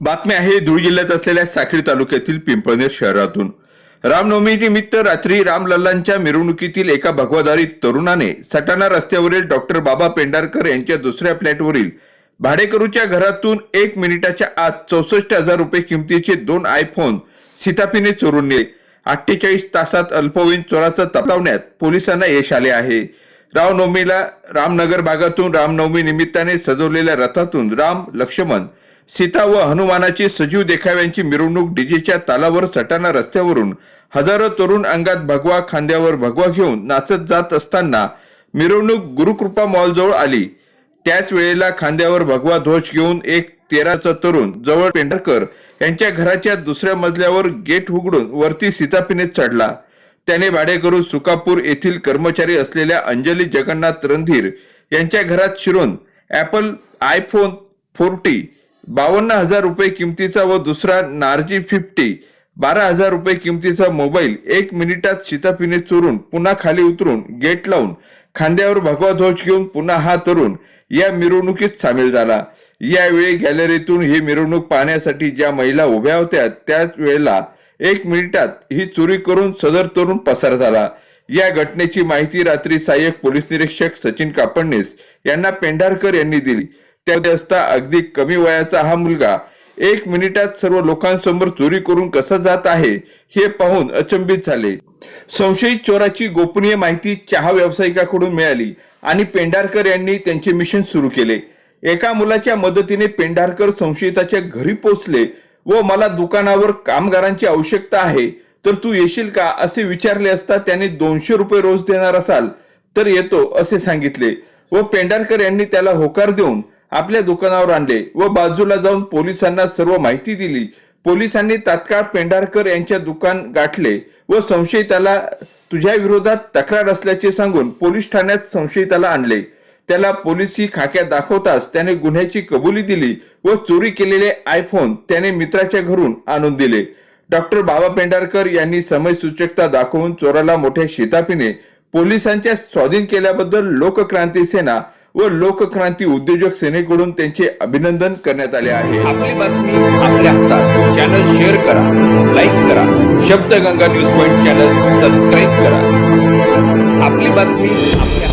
बातमी आहे धुळे जिल्ह्यात असलेल्या साखरी तालुक्यातील पिंपळनेर शहरातून. रामनवमी निमित्त रात्री रामलल्लांच्या मिरवणुकीतील एका भगवादारी तरुणाने सटाणा रस्त्यावरील डॉक्टर बाबा पेंडारकर यांच्या दुसऱ्या फ्लॅटवरील भाडेकरूच्या घरातून एक मिनिटाच्या आत चौसष्ट हजार रुपये किमतीचे दोन आयफोन सीतापीने चोरून नेले. अठ्ठेचाळीस तासात अल्पवयीन चोराचा तपावण्यात पोलिसांना यश आले आहे. रामनवमीला रामनगर भागातून रामनवमी निमित्ताने सजवलेल्या रथातून राम लक्ष्मण सीता व हनुमानाची सजीव देखाव्यांची मिरवणूक डीजेच्या तालावर सटाणा रस्त्यावरून हजारो तरुण अंगात भगवा खांद्यावर भगवा घेऊन नाचत जात असताना मिरवणूक गुरुकृपा मॉलजवळ आली. त्याच वेळेला खांद्यावर भगवा ध्वज घेऊन एक तेराचा तरुण जवळ पेंढरकर यांच्या घराच्या दुसऱ्या मजल्यावर गेट उघडून वरती सीतापिनेत चढला. त्याने भाडेकरू सुकापूर येथील कर्मचारी असलेल्या अंजली जगन्नाथ रणधीर यांच्या घरात शिरून ॲपल आयफोन फोर्टी बावन्न हजार रुपये किमतीचा व दुसरा नार्जी फिफ्टी. बारा हजार रुपये किमतीचा मोबाईल. एक मिनिटात सीतापिने चोरून पुन्हा खाली उतरून गेट लावून खांद्यावर भगवा ध्वज घेऊन पुन्हा हा तरुण या मिरवणुकीत सामील झाला. यावेळी गॅलरीतून ही मिरवणूक पाहण्यासाठी ज्या महिला उभ्या होत्या त्याच वेळेला एक मिनिटात ही चोरी करून सदर तरुण पसार झाला. या घटनेची माहिती रात्री सहाय्यक पोलीस निरीक्षक सचिन कापडणीस यांना पेंढारकर यांनी दिली. त्यामध्ये असता अगदी कमी वयाचा हा मुलगा. एक मिनिटात सर्व लोकांसमोर चोरी करून कसा जात आहे हे पाहून अचंबित झाले. संशयित चोराची गोपनीय माहिती चहा व्यावसायिकाकडून मिळाली आणि पेंढारकर यांनी त्यांचे मिशन सुरू केले. एका मुलाच्या मदतीने पेंढारकर संशयिताच्या घरी पोचले व मला दुकानावर कामगारांची आवश्यकता आहे तर तू येशील का असे विचारले असता त्याने दोनशे रुपये रोज देणार असाल तर येतो असे सांगितले व पेंढारकर यांनी त्याला होकार देऊन आपल्या दुकानावर आणले व बाजूला जाऊन पोलिसांना सर्व माहिती दिली. पोलिसांनी तात्काळ पेंढारकर यांच्या दुकान गाठले व संशयिताला तुझ्या विरोधात तक्रार असल्याचे सांगून पोलीस ठाण्यात संशयिताला आणले. त्याला पोलिसी खाक्या दाखवताच त्याने गुन्ह्याची कबुली दिली व चोरी केलेले आयफोन त्याने मित्राच्या घरून आणून दिले. डॉक्टर बाबा पेंढारकर यांनी समयसूचकता दाखवून चोराला मोठ्या शितापीने पोलिसांच्या स्वाधीन केल्याबद्दल लोकक्रांती सेना व लोकक्रांती उद्योजक सेनेकडून त्यांचे अभिनंदन करण्यात आले आहे. आपली बातमी आपल्या हातात. चॅनल शेअर करा लाईक करा. Shabdganga news point channel subscribe करा. आपली बातमी आपल्या